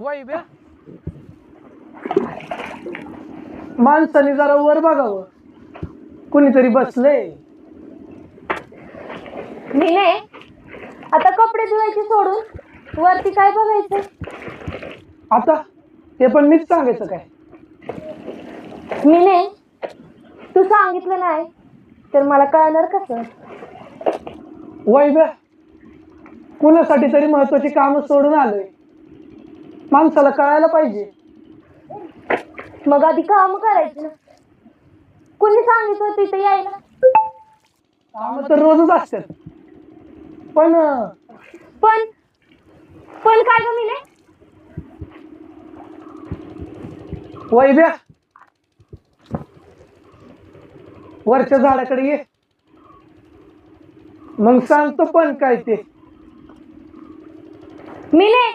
वाईब्या माणसाने जरा वर बघावं. कुणीतरी बसलंय. मी नाही. आता कपडे धुवायचे सोडून वरती काय बघायचं? आता? ते पण मीच सांगायचं काय? मी नाही. तू सांगितलं नाही. तर मला कळणार कसं? वैभ्या कुणासाठी तरी महत्वाची कामं सोडून आलोय. माणसाला कळायला पाहिजे. मग आधी काम करायचं ना. कुणी सांगितलं होतं इथं यायला? कामं तर रोजच असतात. पण अं, पण पण काय ग मी नाही वैभ्या वरच्या झाडाकडे ये. मग सांगतो पण काय ते. मी नाही.